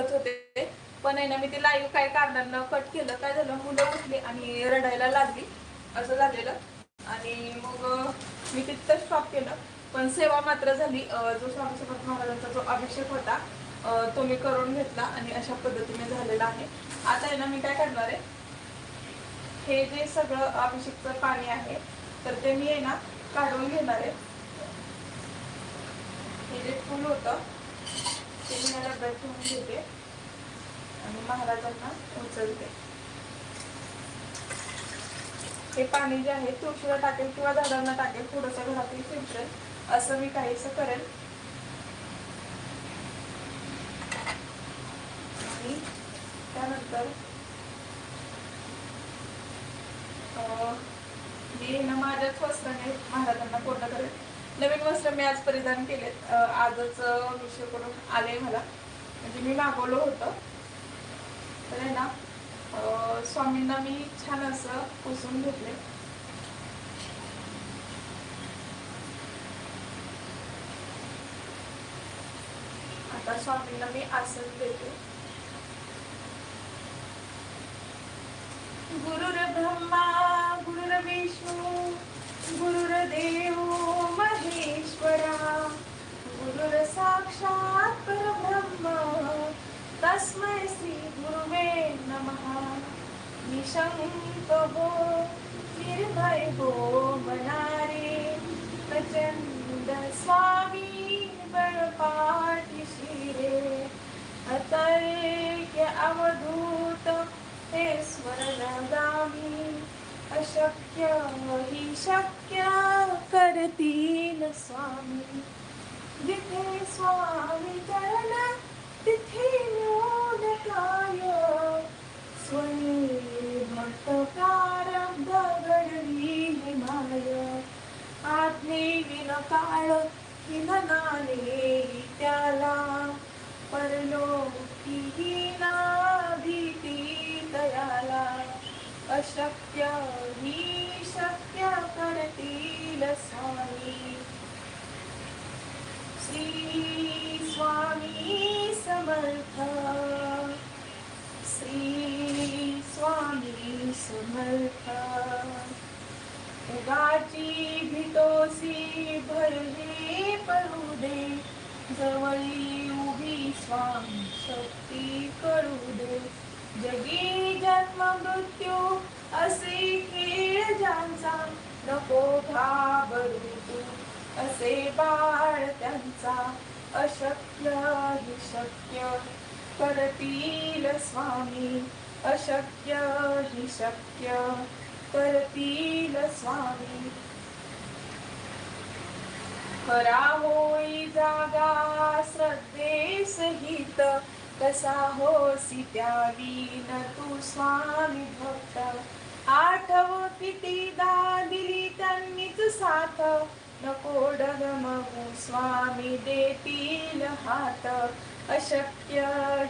करत होते. पण आहे ना मी ते लाईव्ह काय कारणानं कट केलं काय झालं मुलं उठली आणि रडायला लागली. असं झालेलं. आणि मग मी तिथं स्टॉप केलं. पण सेवा मात्र झाली. जो स्वामी समर्थ महाराजांचा जो अभिषेक होता तो मी करून घेतला आणि अशा पद्धतीने झालेला आहे. आता आहे ना मी काय करणार आहे? हे जे सगळं अभिषेकचं पाणी आहे तर ते मी आहे ना काढून घेणार आहे. हे जे फुल होतं शिवण्याला मी घेते आणि महाराजांना उचलते. हे पाणी जे आहे तुळशीला टाकेल किंवा झाडांना टाकेल थोडंसं घरातील फिल्टर असं मी काहीसं करेल. आणि त्यानंतर मी ना माझ्याच वस्त्राने महाराजांना नवीन वस्त्र मी आज परिधान केलेत. आजच अं, करून आले मला. म्हणजे मी मागवलं होतं. तर आहे ना स्वामींना मी छान असं पुसून घेतले आता स्वामींना मी आसन देते. गुरुर ब्रह्मा गुरुर विष्णू गुरुर्देव महेश्वरा गुरुर साक्षात परब्रह्म तस्मै श्री गुरुवे नमः. निशंक हो निर्भय हो मनारे प्रचंड स्वामी बळपाठी शिरे अवधूत हे स्मरणगामी अशक्य हि शक्य क्या करतील स्वामी? जिथे स्वामी चरण तिथे न्यून काय? स्वयं भक्त प्रारब्ध घडवी माय आज्ञे विन काळ हिननाने त्याला. परलोकी ना भीती दयाला. अशक्य ही शक्य करतील स्वामी श्री स्वामी समर्थ। श्री स्वामी समर्थ। उगाची भितोसी भरले पडू दे। जवळी उभी स्वामी शक्ती करू दे। जगी जन्म मृत्यू असे खेळ ज्यांचा नको घाबरू. तू असे बाळ त्यांचा अशक्य हि शक्य. करतील स्वामी अशक्य हि शक्य. करतील स्वामी. खरा होई जागा श्रद्धे सहित कसा होसी त्या तू स्वामी भक्त. आठव कितीदा दिली त्यांनीच साथ. नको डगमगू स्वामी देतील हात. अशक्य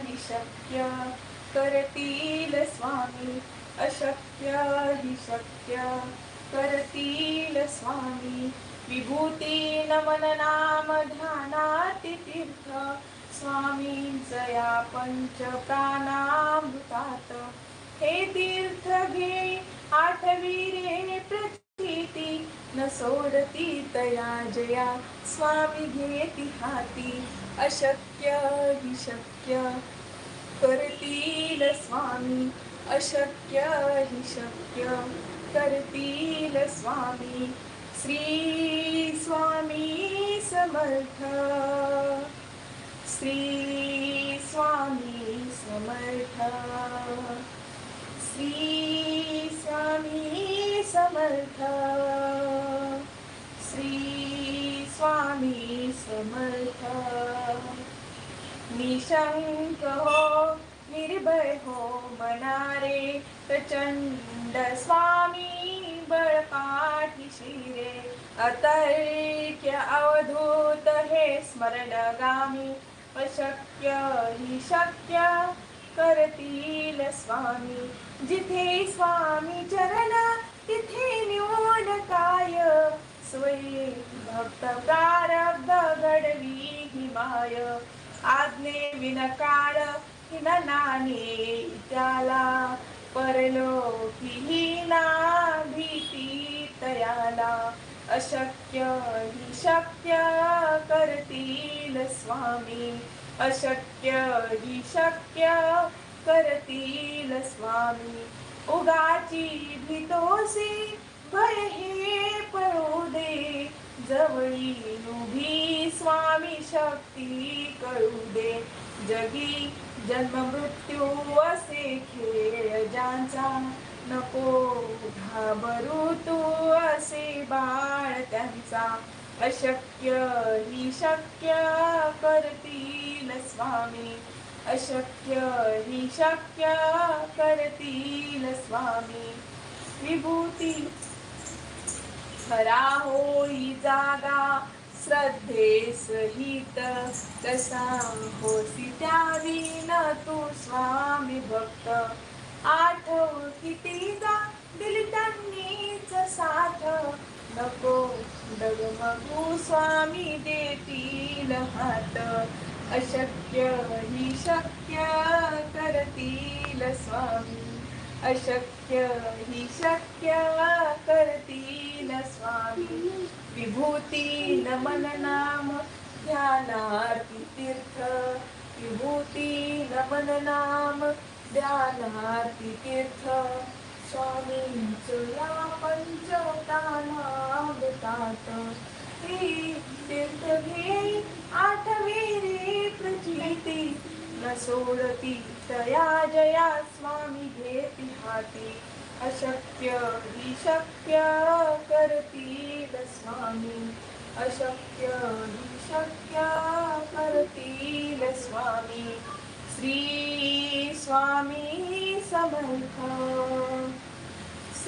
हि शक्य करतील स्वामी. अशक्य हि शक्य करतील स्वामी. विभूती नमन नाम ध्यानाति तीर्थ. स्वामींचया पंच प्राणामृतात हे तीर्थ घे आठवी रे प्रचिती. न सोडती तया जया स्वामी घेती हाती. अशक्य हि शक्य करतील स्वामी. अशक्य हि शक्य करतील स्वामी. श्री स्वामी समर्थ. श्री स्वामी समर्थ. श्री स्वामी समर्थ। श्री स्वामी समर्थ। निशंक हो निर्भय हो मनारे प्रचंड स्वामी बळपाठी शिरे। अतर्क्य अवधूत हे स्मरणगामी अशक्य ही शक्य करतील स्वामी. जिथे स्वामी चरण तिथे न्यून काय स्वयं भक्त प्रारब्ध घडवी हिमाय. आज्ञे विनकाळ हिननाने त्याला. परलोकी ना भीती तयाला. अशक्य ही शक्य करतील स्वामी. अशक्य ही शक्य करतील स्वामी. उगाची भीतोसी भय हे पळू दे जवळी उभी स्वामी शक्ती कळू दे. जगी जन्म मृत्यू असे खेळ ज्यांचा नको घाबरू तू असे बाळ त्यांचा. अशक्य ही शक्य करतील स्वामी. अशक्य ही शक्य करतील स्वामी. विभूती खरा होई जागा श्रद्धे सहित कसा होसी त्यावीन तू स्वामी भक्त. आठव कितीदा दिली त्यांनीच साथ. नको डगमगू स्वामी देतील हात. अशक्य ही शक्य करतील स्वामी. अशक्य ही शक्य करतील स्वामी. विभूती नमन नाम ध्यानार्थी तीर्थ. विभूती नमन नाम ध्यानार्थी तीर्थ. स्वामींचं या पंचवतानागतात हे तीर्थ घे आठवे प्रचिती. न सोडती तया जया स्वामी घेती हाती अशक्य ही शक्य करतील स्वामी. अशक्य ही शक्य करतील स्वामी. श्री स्वामी समर्थ.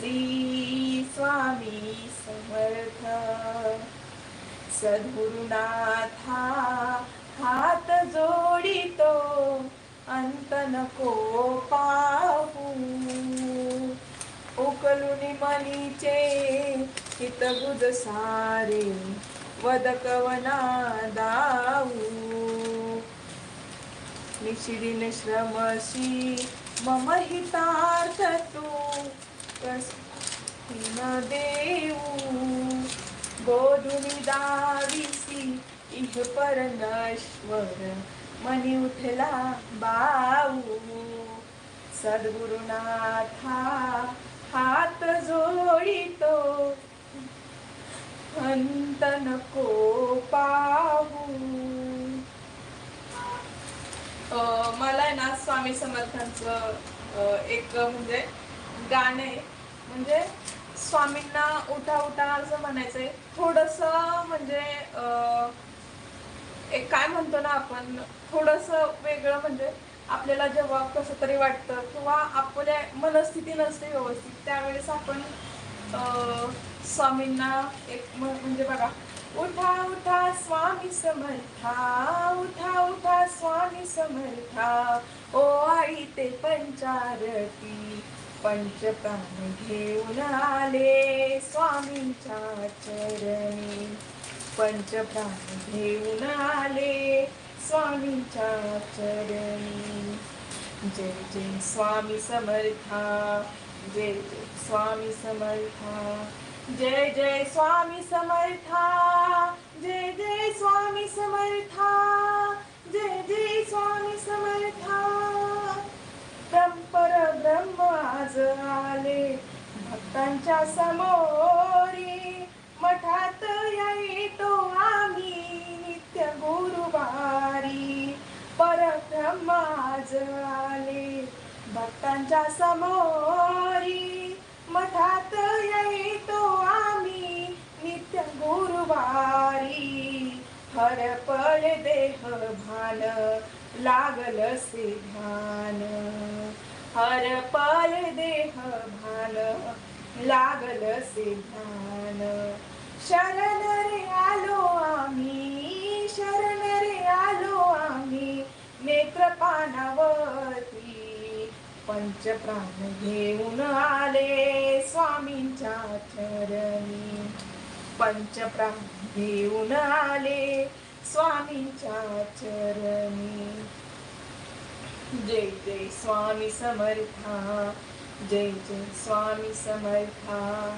श्री स्वामी समर्थ। सद्गुरुनाथा हात जोडितो अंत नको पाहू। उकलुनी मनीचे हितगुज सारे वदकवना दाऊ निशिदिन श्रमशी मम हितार्थ तू देऊ गोधुनी दाविसी इह पर मनी उठला बाऊ सद्गुरुनाथा हात जोडितो अंत नको पाहू। मला ना स्वामी समर्थांचं एक म्हणजे गाणे म्हणजे स्वामींना उठा उठा असं म्हणायचंय. थोडस म्हणजे एक काय म्हणतो ना आपण थोडस वेगळं म्हणजे आपल्याला जेव्हा कसं तरी वाटतं किंवा आपल्या मनस्थिती नसते व्यवस्थित त्यावेळेस आपण अं, स्वामींना एक म्हणजे बघा उठा उठा स्वामी समर्था उठा उठा स्वामी समर्था ओ आई ते पंचारती पंचप्राण घेऊन आले स्वामींच्या चरणी. पंचप्राण घेऊन आले स्वामींच्या चरणी. जय जय स्वामी समर्था जय जय स्वामी समर्था जय जय स्वामी समर्था जय जय स्वामी समर्था जय जय स्वामी समर्था. परंपर ब्रह्म आज आले. भक्तांच्या समोरी मठात येतो आम्ही नित्य गुरुवारी. परब्रह्म आज आले. भक्तांच्या समोरी मठात येतो आम्ही नित्य गुरुवारी. हरपळ देह भान लागल से ध्यान. हर पाय देह भान लागल सिद्धान. शरण रे आलो आम्ही शरण रे आलो आम्ही नेत्रपानावरती पंचप्राण घेऊन आले स्वामींच्या चरणी. पंचप्राण घेऊन आले स्वामींच्या चरणी. जय जय स्वामी समर्था जय जय स्वामी समर्था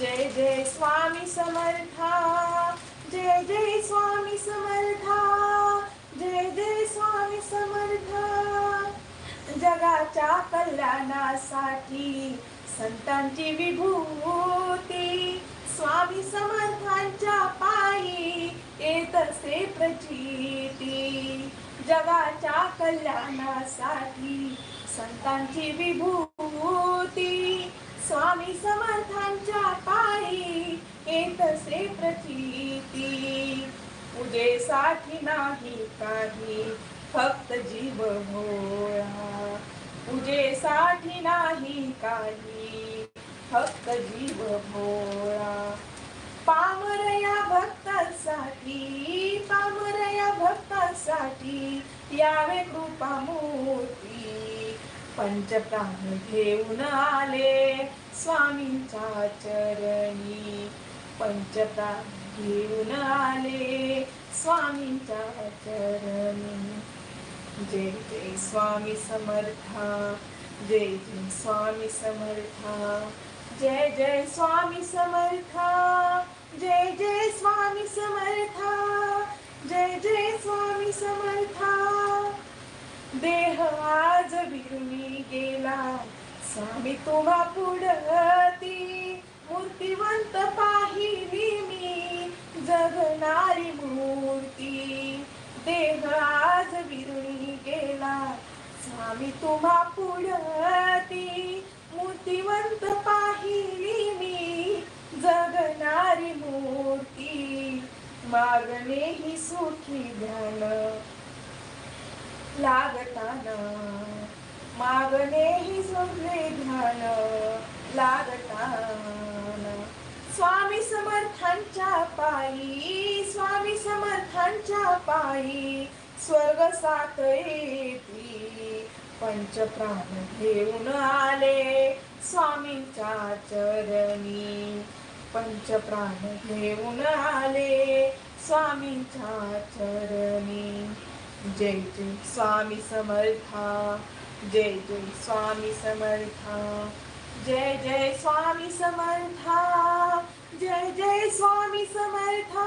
जय जय स्वामी समर्था जय जय स्वामी समर्था जय जय स्वामी समर्था. जगाच्या कल्याणासाठी संतांची विभूती स्वामी समर्थांच्या पायी येत असे प्रचिती. जगाच्या कल्याणासाठी संतांची विभूती. स्वामी समर्थांच्या पायी येत असे प्रचिती. पूजेसाठी नाही काही फक्त जीव भोळा पूजेसाठी नाही काही फक्त जीव भोळा पामरया भक्तासाठी पामरया भक्तासाठी यावे कृपा मूर्ती पंचप्राण घेऊन आले स्वामींच्या चरणी. पंचप्राण घेऊन आले स्वामींच्या चरणी. जय जय स्वामी समर्था जय जय स्वामी समर्था जय जय स्वामी समर्था. जय जय स्वामी समर्था जय जय स्वामी समर्था. देह आज विरुनी गेला स्वामी तुम्हा पुढती मूर्तिवंत पाहिली मी जगणारी मूर्ती. देह आज विरुणी गेला स्वामी तुम्हा पुढती मूर्तिवंत पाहिली जगणारी मूर्ती मागणे ही सुखी ध्यान लागताना मागणे ही सुखले ध्यान लागताना स्वामी समर्थांच्या पायी स्वामी समर्थांच्या पायी स्वर्ग सात येती. पंचप्राण घेऊन आले स्वामींच्या चरणी. पंचप्राण घेऊन आले स्वामींच्या चरणी. जय जय स्वामी समर्था जय जय स्वामी समर्था जय जय स्वामी समर्था जय जय स्वामी समर्था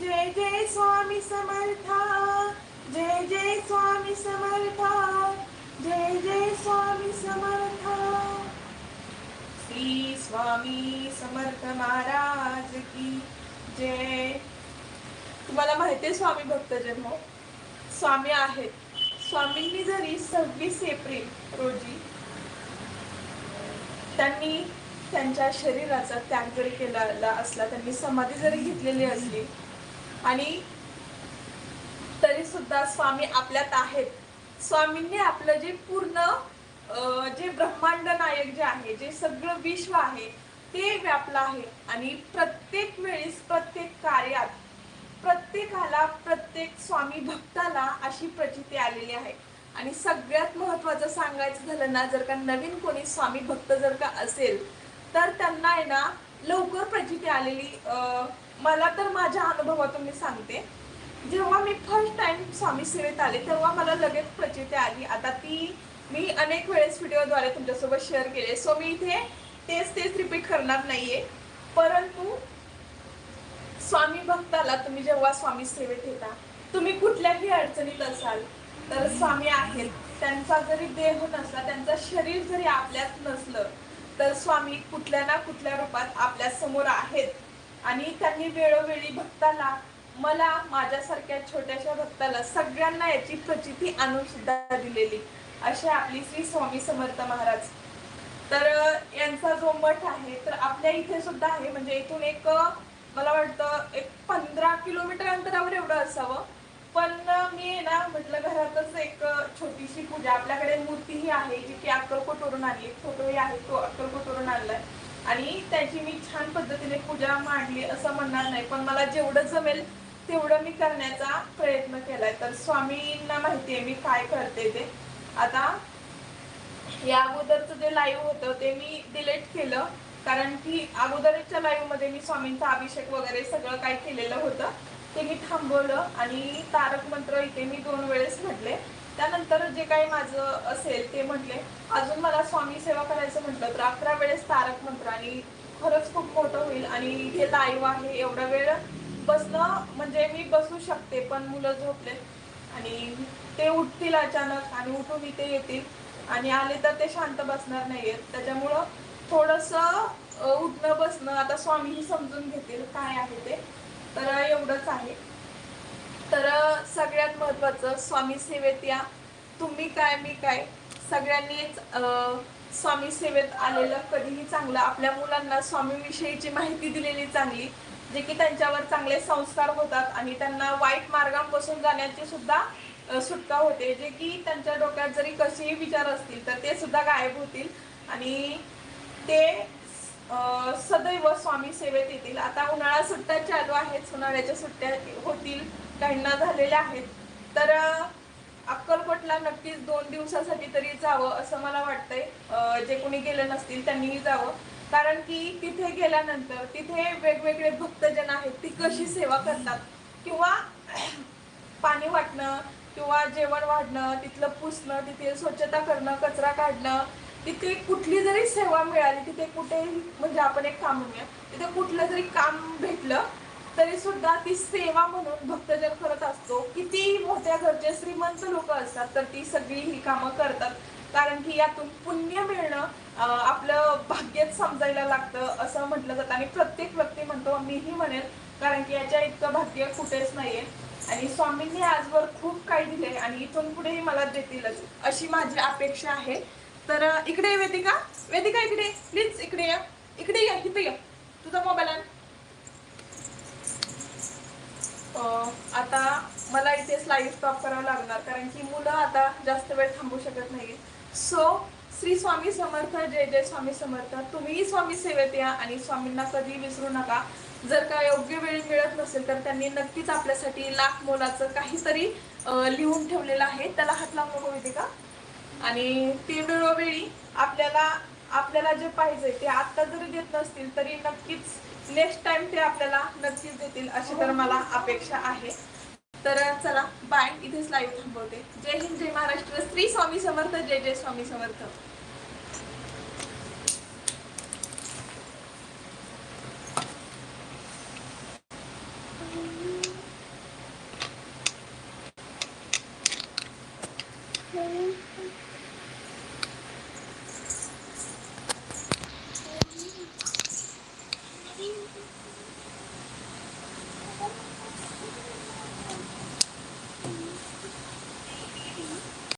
जय जय स्वामी समर्था जय जय स्वामी समर्था जय जय स्वामी स्वामी समर्थ महाराज की जय. तुम्हाला माहिती आहे स्वामी भक्त जन्म? स्वामी आहेत. स्वामींनी जरी सव्वीस एप्रिल रोजी त्यांनी त्यांच्या शरीराचा त्याग जरी केलेला असला त्यांनी समाधी जरी घेतलेली असली आणि तरी सुद्धा स्वामी आपल्यात आहेत. स्वामींनी आपलं जे पूर्ण जे ब्रह्मांड नायक जे आहे जे सगळं विश्व आहे ते व्यापलं आहे. आणि प्रत्येक वेळेस प्रत्येक कार्यात प्रत्येकाला प्रत्येक स्वामी भक्ताला अशी प्रचिती आलेली आहे. आणि सगळ्यात महत्वाचं सांगायचं झालं ना जर का नवीन कोणी स्वामी भक्त जर का असेल तर त्यांना आहे ना लवकर प्रचिती आलेली मला तर माझ्या अनुभवातून मी सांगते. जेव्हा मी फर्स्ट टाइम स्वामी सेवेत आले तेव्हा मला लगेच प्रचिती आली. आता ती मी अनेक वेळेस व्हिडिओद्वारे तुमच्यासोबत शेअर केले. सो मी इथे तेच तेच रिपीट करणार नाहीये. परंतु स्वामी भक्ताला तुम्ही जेव्हा स्वामी सेवेत येता तुम्ही कुठल्याही अडचणीत असाल तर स्वामी आहेत. त्यांचा जरी देह नसला त्यांचं शरीर जरी आपल्यात नसलं तर स्वामी कुठल्या ना कुठल्या रूपात आपल्यासमोर आहेत. आणि त्यांनी वेळोवेळी भक्ताला मला माझ्यासारख्या छोट्याशा भक्ताला सगळ्यांना याची प्रचिती आणून सुद्धा दिलेली. अशी आपली श्री स्वामी समर्थ महाराज. तर यांचा जो मठ आहे तर आपल्या इथे सुद्धा आहे. म्हणजे इथून एक मला वाटतं एक पंधरा किलोमीटर अंतरावर एवढं असावं. पण मी आहे ना म्हटलं घरातच एक छोटीशी पूजा. आपल्याकडे मूर्तीही आहे जी की अक्कलकोटवरून आणली फोटोही आहे तो अक्कलकोटवरून आणलाय. आणि त्याची मी छान पद्धतीने पूजा मांडली असं म्हणणार नाही. पण मला जेवढं जमेल तेवढं मी करण्याचा प्रयत्न केलाय. तर स्वामींना माहिती आहे मी काय करते ते. आता या अगोदरचं जे लाईव्ह होतं ते मी डिलीट केलं. कारण की अगोदरच्या लाईव्हमध्ये मी स्वामींचा अभिषेक वगैरे सगळं काय केलेलं होतं. ते मी थांबवलं आणि तारक मंत्र इथे मी दोन वेळेस म्हटले. त्यानंतर जे काही माझं असेल ते म्हटले. अजून मला स्वामी सेवा करायचं म्हटलं तर अकरा वेळेस तारक मंत्र आणि खरंच खूप मोठं होईल आणि इथे लाईव्ह आहे एवढा वेळ. बसणं म्हणजे मी बसू शकते पण मुलं झोपले आणि ते उठतील अचानक आणि उठून इथे येतील. आणि आले तर ते शांत बसणार नाहीयेत त्याच्यामुळं थोडंसं उठणं बसणं आता स्वामीही समजून घेतील काय आहे ते. तर एवढंच आहे. तर सगळ्यात महत्वाचं स्वामी सेवेत या. तुम्ही काय मी काय? सगळ्यांनीच स्वामी सेवेत आलेलं कधीही चांगलं. आपल्या मुलांना स्वामीविषयीची माहिती दिलेली चांगली जे की त्यांच्यावर चांगले संस्कार होतात आणि त्यांना वाईट मार्गांपासून जाण्याची सुद्धा सुटका होते जे की त्यांच्या डोक्यात जरी कसेही विचार असतील तर ते सुद्धा गायब होतील. आणि ते सदैव स्वामी सेवेत येतील. आता उन्हाळा सुट्ट्या चालू आहेत उन्हाळ्याच्या सुट्ट्या होतील काहींना झालेल्या आहेत. तर अक्कलकोटला नक्कीच दोन दिवसासाठी तरी जावं असं मला वाटतंय. जे कोणी गेले नसतील त्यांनीही जावं. कारण की तिथे गेल्यानंतर तिथे वेगवेगळे भक्तजन आहेत ती कशी सेवा करतात? किंवा पाणी वाटणं किंवा जेवण वाढणं तिथलं पुसणं तिथे स्वच्छता करणं कचरा काढणं तिथे कुठली जरी सेवा मिळाली तिथे कुठेही म्हणजे आपण एक काम म्हणूया तिथे कुठलं जरी काम भेटलं तरी सुद्धा ती सेवा म्हणून भक्तजन करत असतो. कितीही मोठ्या घरचे श्रीमंत लोक असतात तर ती सगळी ही कामं करतात. कारण की यातून पुण्य मिळणं आपलं भाग्यच समजायला लागतं असं म्हटलं जातं. आणि प्रत्येक व्यक्ती म्हणतो मीही म्हणेल कारण की याच्या इतकं भाग्य कुठेच नाहीये. आणि स्वामींनी आजवर खूप काही दिले आणि इथून पुढेही मला देतीलच अशी माझी अपेक्षा आहे. तर इकडे वेदिका. वेदिका इकडे प्लीज इकडे या. इकडे या इथे या. तुझा मोबाईल आण. अं, आता मला इथे स्लाईड स्टॉप करावं लागणार कारण की मुलं आता जास्त वेळ थांबू शकत नाही सो श्री स्वामी समर्थ जय जय स्वामी समर्थ. तुम्हीही स्वामी सेवेत या आणि स्वामींना कधी विसरू नका. जर का योग्य वेळी मिळत नसेल तर त्यांनी नक्कीच आपल्यासाठी लाख मोलाचं काहीतरी लिहून ठेवलेलं आहे. त्याला हात लावून होते का? आणि ती आपल्याला आपल्याला जे पाहिजे ते आता जरी देत नसतील तरी नक्कीच नेक्स्ट टाइम ते आपल्याला नक्कीच देतील अशी तर मला अपेक्षा आहे. तर चला बाय इथेच लाईव्ह थांबवते. जय हिंद जय महाराष्ट्र. श्री स्वामी समर्थ जय जय स्वामी समर्थ.